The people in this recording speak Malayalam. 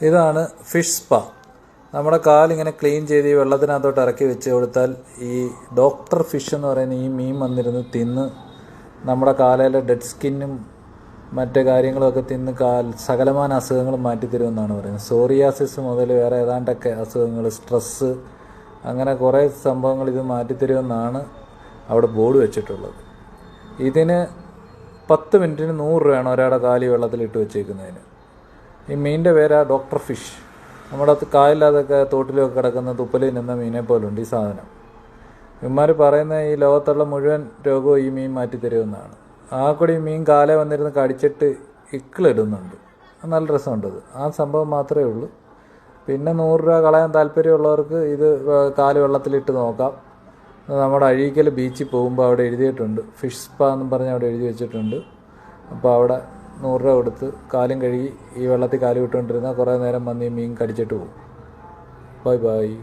ഇതാണ് ഫിഷ് സ്പാ. നമ്മുടെ കാലിങ്ങനെ ക്ലീൻ ചെയ്ത് ഈ വെള്ളത്തിനകത്തോട്ട് ഇറക്കി വെച്ച് കൊടുത്താൽ ഈ ഡോക്ടർ ഫിഷ് എന്ന് പറയുന്ന ഈ മീൻ വന്നിരുന്ന് തിന്ന് നമ്മുടെ കാലയിലെ ഡെഡ് സ്കിന്നും മറ്റു കാര്യങ്ങളൊക്കെ തിന്ന് കാൽ സകലമാന അസുഖങ്ങളും മാറ്റിത്തരുമെന്നാണ് പറയുന്നത്. സോറിയാസിസ് മുതൽ വേറെ ഏതാണ്ടൊക്കെ അസുഖങ്ങൾ സ്ട്രെസ്സ് അങ്ങനെ കുറേ സംഭവങ്ങൾ ഇത് മാറ്റിത്തരുമെന്നാണ് അവിടെ ബോർഡ് വെച്ചിട്ടുള്ളത്. ഇതിന് പത്ത് മിനിറ്റിന് നൂറ് രൂപയാണ് ഒരാളുടെ കാലി വെള്ളത്തിലിട്ട് വെച്ചേക്കുന്നതിന്. ഈ മീനിന്റെ പേരാ ഡോക്ടർ ഫിഷ്. നമ്മുടെ കായലതൊക്കെ തോട്ടിലൊക്കെ കിടക്കുന്ന തുപ്പലിൽ നിന്ന മീനെ പോലുണ്ട് ഈ സാധനം. ഇവന്മാർ പറയുന്ന ഈ ലോകത്തുള്ള മുഴുവൻ രോഗവും ഈ മീൻ മാറ്റിത്തരുമെന്നാണ്. ആ കൂടി ഈ മീൻ കാലെ വന്നിരുന്ന് കടിച്ചിട്ട് ഇക്കിളിടുന്നുണ്ട്. നല്ല രസമുണ്ടത് ആ സംഭവം മാത്രമേ ഉള്ളൂ. പിന്നെ നൂറ് രൂപ കളയാൻ താല്പര്യമുള്ളവർക്ക് ഇത് കാൽ വെള്ളത്തിലിട്ട് നോക്കാം. നമ്മുടെ അഴീക്കൽ ബീച്ചിൽ പോകുമ്പോൾ അവിടെ എഴുതിയിട്ടുണ്ട്. ഫിഷ് സ്പാ എന്നും പറഞ്ഞ് അവിടെ എഴുതി വെച്ചിട്ടുണ്ട്. അപ്പോൾ അവിടെ നൂറ് രൂപ കൊടുത്ത് കാലും കഴുകി ഈ വെള്ളത്തിൽ കാൽ വിട്ടുകൊണ്ടിരുന്നാൽ കുറേ നേരം വന്ന് ഈ മീൻ കടിച്ചിട്ട് പോകും. Bye bye.